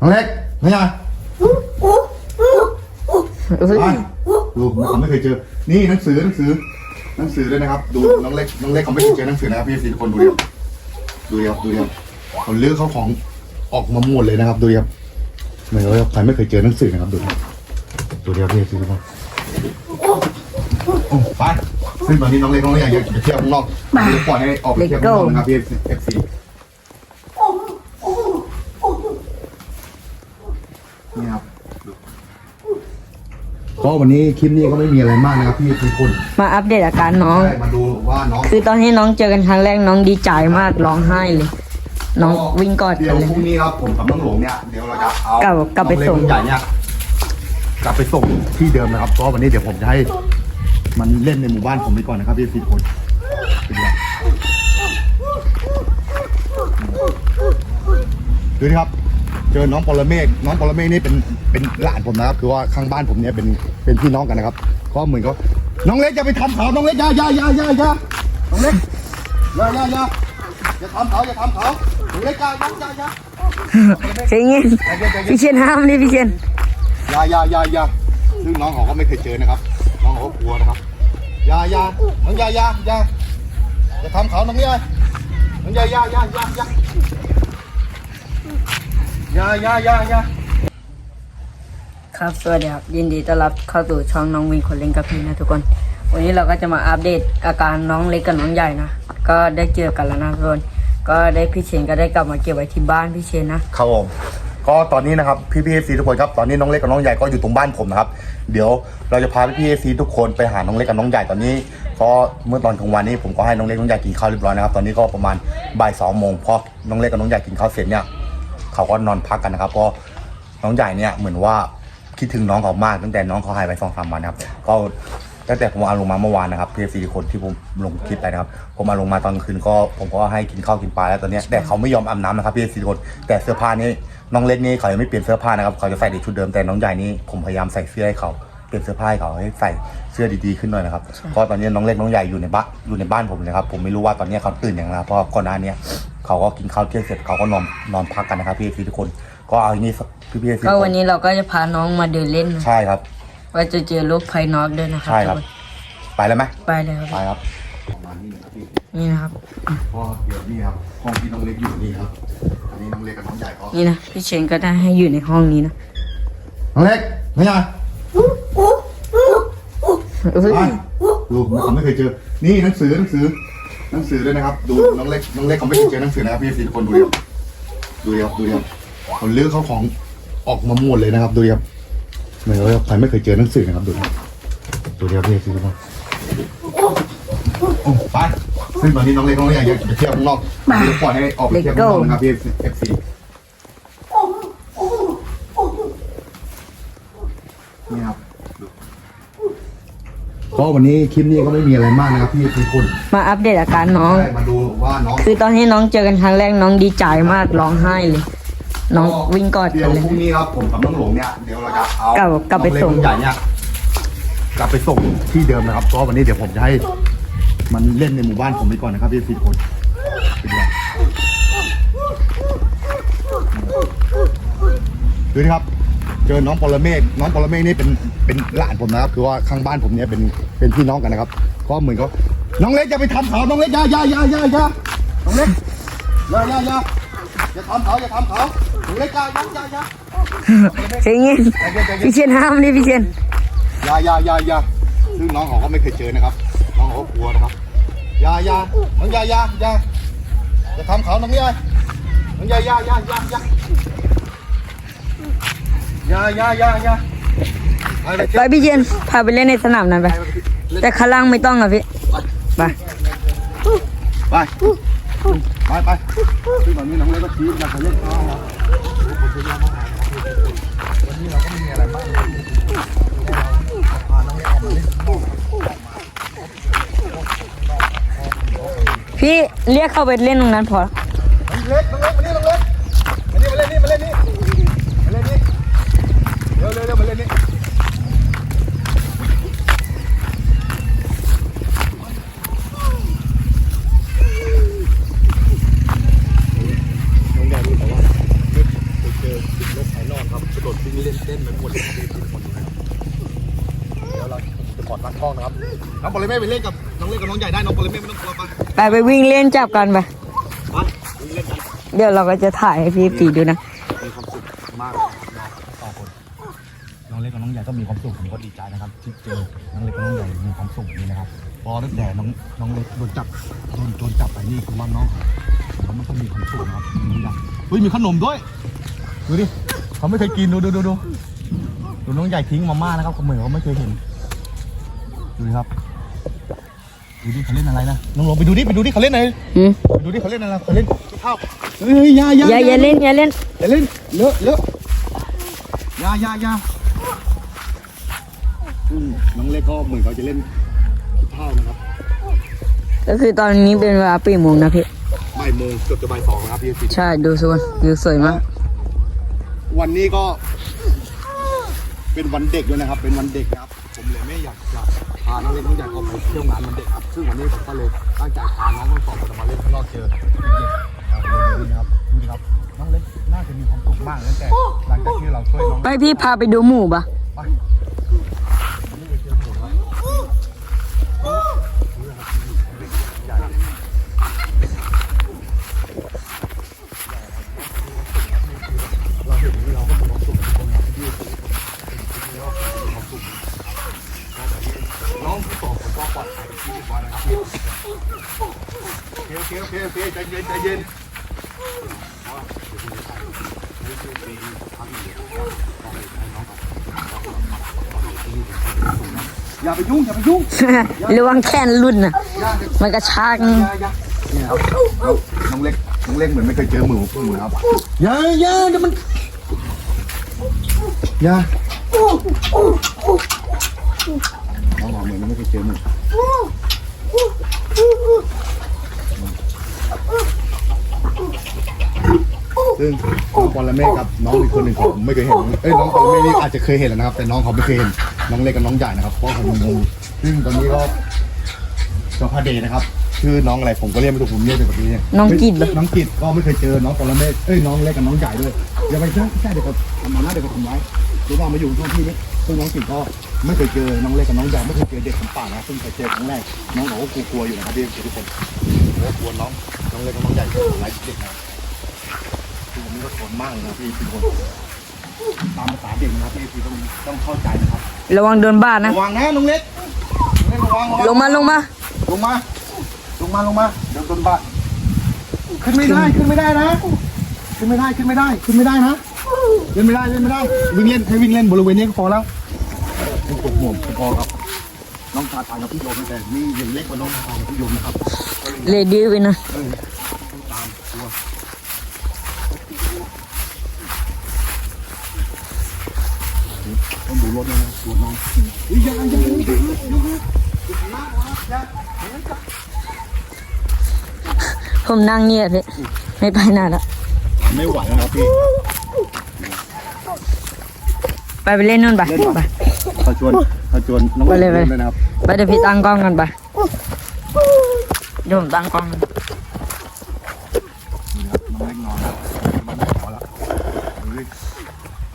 น้องเล็กไม่ใช่เฮ้ยไปดูเขาไม่เคยเจอ นี่หนังสือหนังสือ หนังสือด้วยนะครับ ดูน้องเล็กน้องเล็กเขาไม่เคยเจอหนังสือนะครับพี่สี่คนดูเดียวดูเดียวดูเดียวเขาเลือกเขาของออกมาหมดเลยนะครับ ดูเดียวไม่รู้ว่าใครไม่เคยเจอหนังสือนะครับดูดูเดียวพี่สี่คนโอ้ไปซึ่งตอนนี้น้องเล็กน้องเล็กอยากจะเที่ยวข้างนอกเดี๋ยวปล่อยให้ออกไปเที่ยวข้างนอกนะครับพี่เอฟซี นี่ครับก็วันนี้คลิปนี้ก็ไม่มีอะไรมากนะครับพี่ทุกคนมาอัปเดตอาการน้อง ได้มาดูว่าน้องคือตอนที่น้องเจอกันครั้งแรกน้องดีใจมากร้องไห้เลย น้องวิ่งกอดเดี๋กัยนวเลย พรุ่งนี้ครับผมกับน้องหลวงเนี่ยเดี๋ยวเราจะเอากลับกลับไปส่ง น้อเล็กน้อใหญ่เนี่ยกลับไปส่งที่เดิมนะครับเพราะวันนี้เดี๋ยวผมจะให้ มันเล่นในหมู่บ้านผมไปก่อนนะครับพี่สี่คนเป็นไงดูดิครับ เจอน้องปรเมฆน้องปรเมฆนี่เป็นเป็นหลานผมนะครับ คือว่าข้างบ้านผมเนี่ยเป็นเป็นพี่น้องกันนะครับก็เหมือนเขาน้องเล็กจะไปทำเขาน้องเล็กอย่าอย่าอย่าอย่าอย่าน้องเล็กอย่าอย่าอย่าอย่าทำเขาอย่าทำเขาน้องเล็กอย่าอย่าอย่าอย่าใช่เงี้ยพี่เชนห้ามนี่พี่เชนอย่าอย่าอย่าอย่าซึ่งน้องเขาก็ไม่เคยเจอนะครับ น้องเขาก็กลัวนะครับอย่าอย่าน้องอย่าอย่าอย่าอย่าทำเขาน้องอย่าน้องอย่าอย่าอย่าอย่าอ ย่าอย่าอย่าอย่าอย่าครับสวัสดีครับยินดีต้อนรับเข้าสู่ช่องน้องวินคนเล่นกับพี่นะทุกคน วันนี้เราก็จะมาอัปเดตอาการน้องเล็กกับน้องใหญ่นะก็ได้เจอกันแล้วนะทุกคนก็ได้พี่เชนก็ได้กลับมาเก็บไว้ที่บ้านพี่เชนนะครับผมก็ตอนนี้นะครับพี่พีเอซีทุกคนครับตอนนี้น้องเล็กกับน้องใหญ่ก็อยู่ตรงบ้านผมนะครับเดี๋ยวเราจะพาพี่พีเอซีทุกคนไปหาน้องเล็กกับน้องใหญ่ตอนนี้ก็เมื่อตอนกลางวันนี้ผมก็ให้น้องเล็กน้องใหญ่กินข้าวเรียบร้อยนะครับตอนนี้ก็ประมาณบ่ายสองโมงพอน้องเล็กกับน้องใหญ่กินข้าวเสร็จเนี่ย เขาก็นอนพักกันนะครับ ก็น้องใหญ่เนี่ยเหมือนว่าคิดถึงน้องเขามากตั้งแต่น้องเขาหายไปสองสามวันนะครับ ก็ตั้งแต่ผมเอาลงมาเมื่อวานนะครับพีเอซีคนที่ผมลงคลิปไปนะครับผมมาลงมาตอนกลางคืนก็ผมก็ให้กินข้าวกินปลาแล้วตอนเนี้ยแต่เขาไม่ยอมอาบน้ำนะครับพีเอซีคนแต่เสื้อผ้านี่น้องเล็กนี่เขายังไม่เปลี่ยนเสื้อผ้านะครับเขาจะใส่ในชุดเดิมแต่น้องใหญ่นี่ผมพยายามใส่เสื้อให้เขาเปลี่ยนเสื้อผ้าให้เขาให้ใส่เสื้อดีๆขึ้นหน่อยนะครับเพราะตอนนี้น้องเล็กน้องใหญ่อยู่ในบ้านอยู่ในบ้านผมนะครับผมไม่รู้ว่าตอนนี้เขาตื่นอย่างไรเพราะก่อนหน้านี้ เขาก็กินข้าวเที่ยงเสร็จเขาก็นอนนอนพักกันนะครับพี่พี่ทุกคน ก็เอาอย่างนี้พี่พี่ทุกก็ควันนนี้เราก็จะพาน้องมาเดินเล่นนะใช่ครับ ว่าจะเจอโรคภายนอกด้วยนะครับใช่ครับ ทุกนไปแล้วไหมไปเลยครับไปครับ ประมาณนี้นะครับพี่นี่นะครับ ก็เดี๋ยวนี่ครับห้องที่น้องเล็กอยู่นี่ครับอันนี้น้องเล็กกับน้องใหญ่ก็นี่นะพี่เชนก็ได้ให้อยู่ในห้องนี้นะน้องเล็กไม่ใช่เฮ้ยไปดูเขาไม่เคยเจอ นี่หนังสือหนังสือ หนังสือด้วยนะครับ ดูน้องเล็กน้องเล็กเขาไม่เคยเจอหนังสือนะครับพี่สี่คนดูเดียวดูเดียวดูเดียวเขาเลือกเขาของออกมาหมดเลยนะครับ ดูเดียวไม่รู้ว่าใครไม่เคยเจอหนังสือนะครับดูเดียวดูเดียวพี่สี่คนโอ้ไปซึ่งตอนนี้น้องเล็กน้องเล็กอยากจะไปเที่ยวข้างนอกเดี๋ยวปล่อยให้ออกไปเที่ยวข้างนอกนะครับพี่เอฟซีนี่ครับ ก็วันนี้คลิปนี้ก็ไม่มีอะไรมากนะครับพี่ทุกคนมาอัปเดตอาการน้อง ได้มาดูว่าน้องคือตอนที่น้องเจอกันครั้งแรกน้องดีใจมากร้องไห้เลย น้องวิ่งกอดเดี๋กัยนวเลย พรุ่งนี้ครับผมกับน้องหลวงเนี่ยเดี๋ยวเราจะเอากลับกลับไปส่ง น้อเล็น้อใหญ่เนี่ยกลับไปส่งที่เดิมนะครับก็วันนี้เดี๋ยวผมจะให้มันเล่นในหมู่บ้านผมไปก่อนนะครับพี่สี่คนเป็นไงดูดิครับ เจอน้องปรเมฆน้องปรเมฆนี่เป็นเป็นหลานผมนะครับ คือว่าข้างบ้านผมเนี่ยเป็นเป็นพี่น้องกันนะครับก็เหมือนเขาน้องเล็กจะไปทำเขาน้องเล็กอย่าอย่าอย่าอย่าอย่าน้องเล็กอย่าอย่าอย่าอย่าทำเขาอย่าทำเขาน้องเล็กอย่าอย่าอย่าอย่าใช่เงี้ยพี่เชนห้ามนี่พี่เชนอย่าอย่าอย่าอย่าซึ่งน้องเขาก็ไม่เคยเจอนะครับ น้องเขาก็กลัวนะครับอย่าอย่าน้องอย่าอย่าอย่าอย่าทำเขาน้องอย่าน้องอย่าอย่าอย่าอย่าอ ยายายายาไปพี่เจนพาไปเล่นในสนามนั้นไป แต่ข้างล่างไม่ต้องอะพี่ ไป ไป ไปไปคือแบบนี้น้องเล็กก็ชี้อยากจะเล่นข้าววันนี้เราก็ไม่มีอะไรมากพาน้องเล็กออกมาเล่นข้าวพี่เรียกเข้าไปเล่นตรงนั้นพอเล็ก ดรัดกล้องนะครับน้องบอลเลยแม่ไปเล่นกับน้องเล่นกับน้องใหญ่ได้น้องบอลเลยแม่ไม่ต้องกลัวไปไปไปวิ่งเล่นจับกันไปไปเล่นกันเดี๋ยวเราก็จะถ่ายให้พี่ปีดูนะมีความสุขมากเลยน้องสองคนน้องเล็กกับน้องใหญ่ก็มีความสุขผมก็ดีใจนะครับที่เจอน้องเล็กกับน้องใหญ่มีความสุขนี่นะครับพอตั้งแต่น้องน้องเล็กโดนจับโดนโดนจับไปนี่คือว่าน้องเขาไม่ค่อยมีความสุขนะครับน้องใหญ่เฮ้ยมีขนมด้วยดูดิเขาไม่เคยกินดูดูดูดูดูน้องใหญ่ทิ้งมาม่านะครับเขาเหมือนเขาไม่เคยเห็น ดูดิครับดูดิเขาเล่นอะไรนะน้องลงไปดูดิไปดูดิเขาเล่นอะไรอืมไปดูดิเขาเล่นอะไรเขาเล่นข้าวเฮ้ยอยาอยาอย่าอย่าเล่นอย่าเล่นอย่าเล่นเลอะเลอะอยาอยาอยาอืมน้องเล็กก็เหมือนเขาจะเล่นข้าวนะครับก็คือตอนนี้เป็นเวลาปีโมงนะพี่บ่ายโมงเกือบจะบ่ายสองนะครับพี่สิใช่ดูสวยวิวสวยมากวันนี้ก็ เป็นวันเด็กด้วยนะครับ เป็นวันเด็กนะครับ ผมเลยไม่อยากจะ พาน้องเล็กน้องใหญ่ออกไปเที่ยวงานวันเด็กครับ ซึ่งวันนี้ผมก็เลยตั้งใจพาน้องทั้งสองคนมาเล่นข้างนอกเจอเด็กๆครับเลยดูนะครับดูครับน้องเล็กน่าจะมีความสุขมากตั้งแต่หลังจากที่เราช่วยน้องไปพี่พาไปดูหมู่ปะไป น้องทั้งสองคนก็ปลอดภัยที่เรียบร้อยนะครับพี่โอเคโอเคโอเคโอเคใจเย็นใจเย็นอย่าไปยุ่งอย่าไปยุ่งระวังแขนรุ่นน่ะ มันกระชากน้องเล็กน้องเล็กเหมือนไม่เคยเจอหมูพึ่งนะครับอย่าอย่าเดี๋ยวมันอย่า เหมือนไม่เคยเจอหมูซึ่งน้องปอลเมฆครับน้องอีกคนหนึ่งผมไม่เคยเห็นเอ้ยน้องปอลเมฆนี่อาจจะเคยเห็นแล้วนะครับ แต่น้องเขาไม่เคยเห็นน้องเล็กกับน้องใหญ่นะครับเพราะผมงงซึ่งตอนนี้ก็น้องพาเดย์นะครับชื่อน้องอะไรผมก็เรียกไม่ถูกผมเรียกเป็นแบบนี้เนี่ยน้องกิดเหรอ น้องกิดก็ไม่เคยเจอน้องปรเมศเอ้ยน้องเล็กกับน้องใหญ่ด้วยอย่าไปใช่ใช่เดี๋ยวก็ทำมาหน้าเดี๋ยวก็ทำร้ายหรือว่ามาอยู่ที่นี่ ซึ่งน้องกิดก็ไม่เคยเจอ น้องเล็กกับน้องใหญ่ไม่เคยเจอเด็กคนป่านะซึ่งเคยเจอครั้งแรก น้องบอกว่ากลัวๆอยู่นะครับพี่ทุกคนโอ้กลัวน้อง น้องเล็กกับน้องใหญ่หลายเด็กนะคือผมนี่ก็ทนมากเลยนะพี่ทุกคน ตามภาษาเด็กนะครับพี่พี่ต้องต้องเข้าใจนะครับ ระวังโดนบ้านนะ ระวังนะน้องเล็กน้องเล็กระวังระวังลงมาลงมา ลงมา ลงมาลงมาเดี๋ยวโดนบาดขึ้นไม่ได้ขึ้นไม่ได้นะ ขึ้นไม่ได้ขึ้นไม่ได้ขึ้นไม่ได้นะเล่นไม่ได้เล่นไม่ได้วิ่งเล่นให้วิ่งเล่นบริเวณนี้ก็พอแล้วต้องกดห่วงพอครับน้องชาทานกับพี่โยมแต่นี่ยังเล็กกว่าน้องชาทานกับพี่โยมนะครับเลดี้ไปนะเออต้องตามตัวต้องดูรถนะรถน้องเฮ้ยอย่าอย่าอย่าอย่าอย่าอย่าผมนั่งเงียบเลยไม่ไปไหนละไม่ไหวแล้วครับพี่ ไปไปเล่นนู่นไปเล่นไปปะเขาชวนเขาชวนน้องไปเลยไปเล่นด้วยนะครับไปเดี๋ยวพี่ตั้งกล้องกันไปเดี๋ยวผมตั้งกล้องกันนี่ครับน้องเล็กนอนแล้วมันไม่พอแล้วเฮ้ย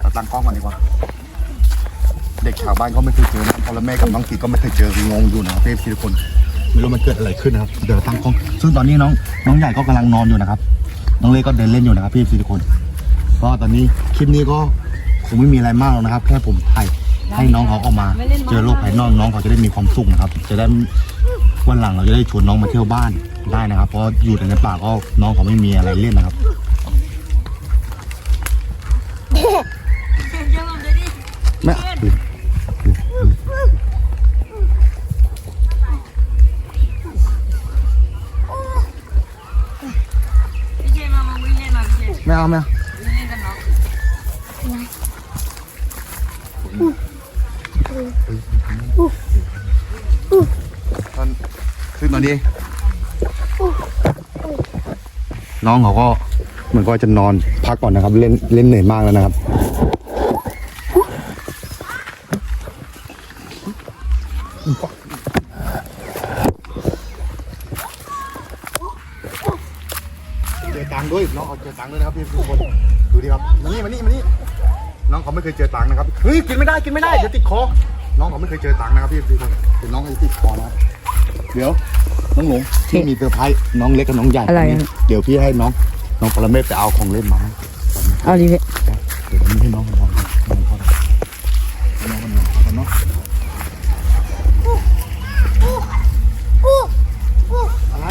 เราตั้งกล้องก่อนดีกว่าเด็กชาวบ้านก็ไม่เคยเจอนะพอแล้วแม่กับน้องกีก็ไม่เคยเจองงอยู่นะครับพี่ทุกคนไม่รู้มันเกิดอะไรขึ้นนะครับเดี๋ยวตั้งกล้องซึ่งตอนนี้น้องน้องใหญ่ก็กำลังนอนอยู่นะครับ น้องเล็กก็เดินเล่นอยู่นะครับพี่ทุกคนก็ตอนนี้คลิปนี้ก็ คงไม่มีอะไรมากหรอกนะครับ แค่ผมถ่ายให้น้องเขาออกมา เจอโลกภายนอกน้องเขาจะได้มีความสุขนะครับ จะได้วันหลังเราจะได้ชวนน้องมาเที่ยวบ้านได้นะครับ เพราะอยู่แต่ในป่าก็น้องเขาไม่มีอะไรเล่นนะครับ แม่ไม่เอาไม่เอา ซึ่งตอนนี้น้องเขาก็เหมือนก็จะนอนพักก่อนนะครับ เล่นเล่นเหนื่อยมากแล้วนะครับ เจอตังค์ด้วยน้องเอาเจอตังค์ด้วยนะครับพี่ทุกคนดูดิครับมานี่มานี่มานี่น้องเขาไม่เคยเจอตังค์นะครับเฮ้ยกินไม่ได้กินไม่ได้เดี๋ยวติดคอน้องเขาไม่เคยเจอตังค์นะครับพี่พี่คนเดี๋ยวน้องเขาจะติดคอนะครับ เดี๋ยวน้องหลงที่มีเซอร์ไพรส์น้องเล็กกับน้องใหญ่อะไรอะเดี๋ยวพี่ให้น้อง น้องปรเมศไปเอาของเล่นมาให้เอาดิพี่เดี๋ยวนี้ให้น้องนอนนอนก่อนให้น้องนอนก่อนเนาะอะไร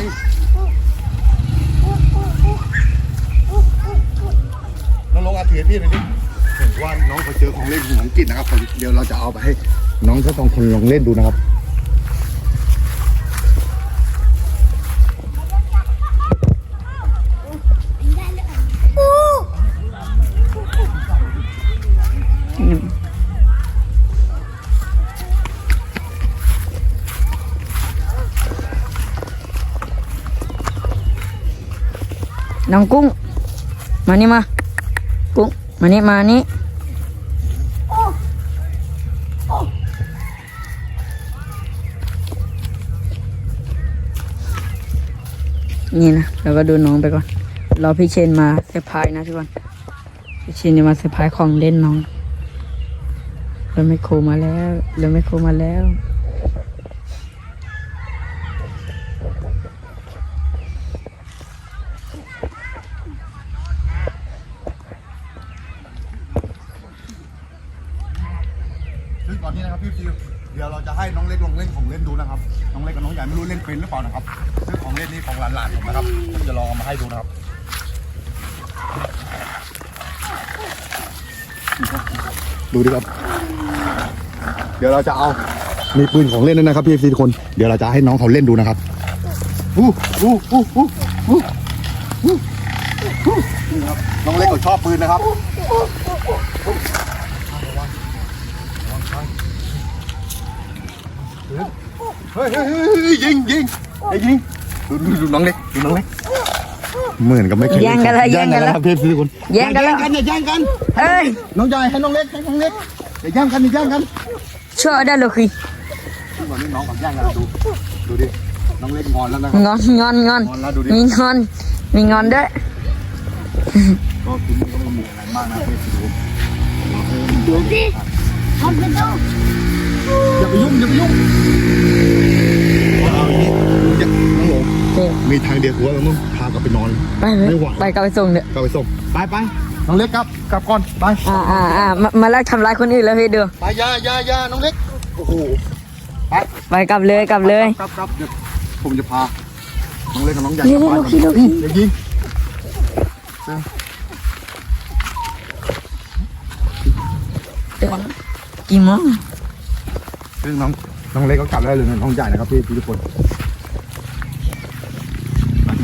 น้องลงอาเทียพี่หน่อยดิเห็นว่าน้องเขาเจอของเล่นของอังกฤษนะครับเดี๋ยวเราจะเอาไปให้ น้องทั้งสองคนลองเล่นดูนะครับ น้องกุ้ง มานี่มา กุ้ง มานี่มานี่นี่นะเราก็ดูน้องไปก่อน รอพี่เชนมาเซอร์ไพรส์นะทุกคน พี่เชนจะมาเซอร์ไพรส์ของเล่นน้องเรถไม่โคมาแล้วเรถไม่โคมาแล้ว เล่นนี้ของหลานๆผมนะครับผมจะลองเอามาให้ดูนะครับดูดิครับ เดี๋ยวเราจะเอา มีปืนของเล่นด้วยนะครับพี่ฟีทุกคน เดี๋ยวเราจะให้น้องเขาเล่นดูนะครับอู้อู้อู้อู้อู้อู้นี่ครับน้องเล็กเขาชอบปืนนะครับเฮ้ยเฮ้ยยิงยิงไอ้ยิง ดูดูดูน้องเล็กดูน้องเล็กเหมือนกับไม่เคยแย่งกันแล้วแย่งกันแล้วครับพี่พี่คนแย่งกันแล้วอย่าแย่งกันเอ้ยน้องใหญ่ให้น้องเล็กให้น้องเล็กอย่าแย่งกันอย่าแย่งกันช่วยได้เลยคือวันนี้น้องกับแย่งกันดูดูดิน้องเล็กงอนแล้วนะคงรับอนงอนงอนงอนแล้วดูดิมีงอนมีงอนด้วยก็คือไม่ต้องมีอะไรมากนะพี่ดูดูสิทำกันดูอย่าไปยุ่งอย่าไปยุ่งเอาอย่างนี้อย่าน้ องหลงนี่มีทางเดียวคือว่าเราต้องพากลับไปนอน ไปไปไม่ไหว ไปกลับไปส่งเถอะกลับไปส่งไปไปน้องเล็กครับกลับก่อนไปอ่าอ่าอ่ามามาแล้วทำร้ายคนอื่นแล้วพี่ดูไปอยาอยาอยาน้องเล็กโอ้โหไปไปกลับเลยกลับเลยครับครับเดี๋ยวผมจะพาน้องเล็กกับน้องใหญ่เร็กวลับเร็บ้าวนเร็วเร็วอย่ายิงเดี๋ยวกี่โมงซึ่งน้องน้องเล็กก็กลับได้เลยนะน้องใหญ่นะครับพี่พี่ทุกคน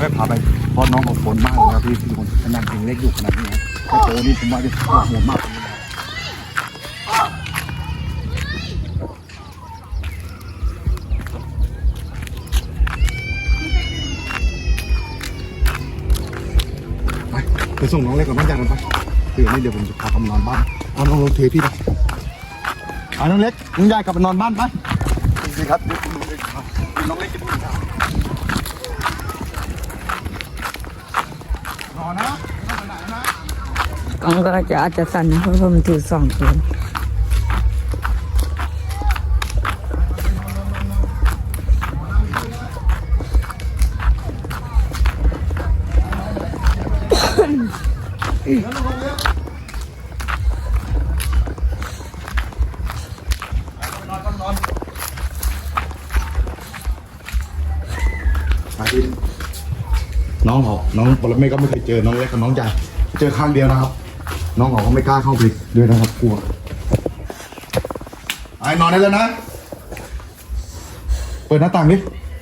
ไม่พาไปเพราะน้องเขาฝนมากเลยครับพี่พี่ทุกคนขนาดยังเล็กอยู่ขนาดนี้นะถ้โตนี่ผมว่าจะปวดหัวมากเลยไปไปส่งน้องเล็กกับน้องใหญ่กันไปเดี๋ยวนี้เดี๋ยวผมจะพาเขามานอนบ้านเอาน้องลงเทพี่ไปเอาน้องเล็กน้องยายกลับไปนอนบ้านไปดีครับเดี๋ยวผมไปพาน้องเล็กจะดูครับนอนนะไม่ต้องไปไหนนะ กล้องก็จะอาจจะสั่นนะเพราะผมถือสองตัวม น้องเขาน้องปรเมศก็ไม่เคยเจอน้องเล็กกับน้องใหญ่เจอครั้งเดียวนะครับ น้องเขาก็ไม่กล้าเข้าไปด้วยนะครับกลัวไอ้นอนได้แล้วนะ เปิดหน้าต่างดิ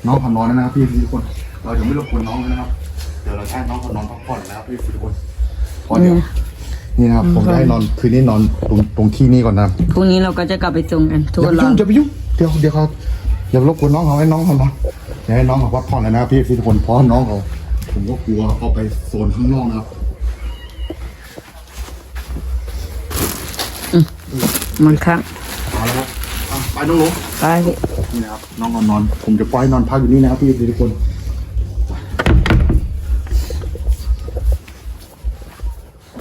น้องเขานอนแล้วนะครับพี่ทุกคน เราจะไม่รบกวนน้องเลยนะครับ เดี๋ยวเราจะให้น้องเขานอนพักผ่อนนะครับพี่ทุกคนเพราะเดี๋ยวนี่นะครับผมจะให้นอนคืนนี้นอนตรงตรงที่นี่ก่อนนะครับพรุ่งนี้เราก็จะกลับไปส่งกันทุกอย่าคนไปรอยุ่งอย่าไปยุ่งเดี๋ยวเดี๋ยวเขาอย่ารบกวนน้องเขาให้น้องเขานอนอย่าให้น้องเขาพักผ่อนเลยนะครับพี่พี่ทุกคนเพราะน้องเขา ผมก็กลัวเขาไปโซนข้างนอกนะครับมันค้างเอาละครับอะไปน้องหลงไปพี่นี่นะครับ น้องเขานอนผมจะปล่อยให้นอนพักอยู่นี่นะครับพี่พี่ทุกคน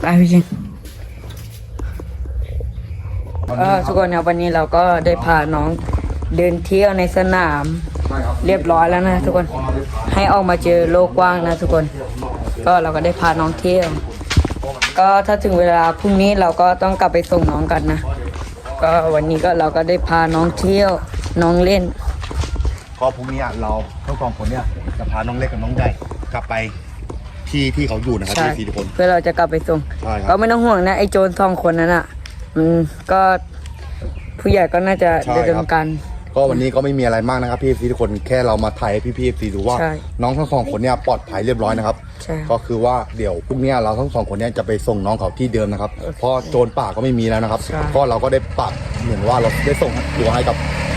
ไปพี่เชนก็ทุกคนครับวันนี้เราก็ได้พาน้องเดินเที่ยวในสนาม ใช่ครับ เรียบร้อยแล้วนะทุกคน ให้ออกมาเจอโลกกว้างนะทุกคน ก็เราก็ได้พาน้องเที่ยว ก็ถ้าถึงเวลาพรุ่งนี้เราก็ต้องกลับไปส่งน้องกันนะ ก็วันนี้ก็เราก็ได้พาน้องเที่ยวน้องเล่น ก็พรุ่งนี้เราทั้งสองคนเนี่ยจะพาน้องเล็กกับน้องใหญ่กลับไปที่ที่เขาอยู่นะครับใช่พี่ทุกคน เพื่อเราจะกลับไปส่ง ใช่ครับ ก็ไม่ต้องห่วงนะไอ้โจรสองคนนั้นอะ มันก็ผู้ใหญ่ก็น่าจะใช่ดำคเนิรับนการ ก็วันนี้ก็ไม่มีอะไรมากนะครับพี่ทุกคนแค่เรามาถ่ายให้พี่พีดูว่า ใช่น้องทั้งสองคนเนี่ยปลอดภัยเรียบร้อยนะครับ ใช่ครับก็คือว่าเดี๋ยวพรุ่งนี้เราทั้งสองคนเนี่ยจะไปส่งน้องเขาที่เดิมนะครับเพราะโจรป่าก็ไม่มีแล้วนะครับ ใช่ก็เราก็ได้ปรับเหมือนว่าเราได้ส่งตัวให้กับ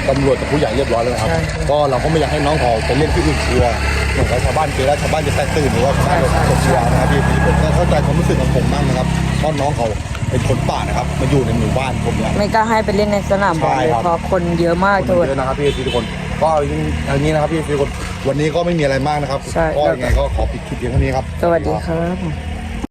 ตำรวจกับผู้ใหญ่เรียบร้อยแล้วนะครับ ใช่ครับก็เราก็ไม่อยากให้น้องเขาไปเล่นที่อื่นกลัวเหมือนกับชาวบ้านเจอแล้วชาวบ้านจะแตกตื่นหรือว่าชาวบ้านจะตกกลัวนะครับพี่พี่ผมก็เข้าใจความรู้สึกของผมมากนะครับเพราะน้องเขา เป็นคนป่านะครับมาอยู่ในหมู่บ้านผมเนี่ย ไม่กล้าให้ไปเล่นในสนามบอลเลยใช่ครับ เพราะคนเยอะมากคนทุกคนเยอะนะครับพี่ทุกคน ก็อย่างนี้นะครับพี่ทุกคน วันนี้ก็ไม่มีอะไรมากนะครับใช่ ก็ยังไงก็ขอปิดคลิปเพียงเท่านี้ครับ สวัสดีครับ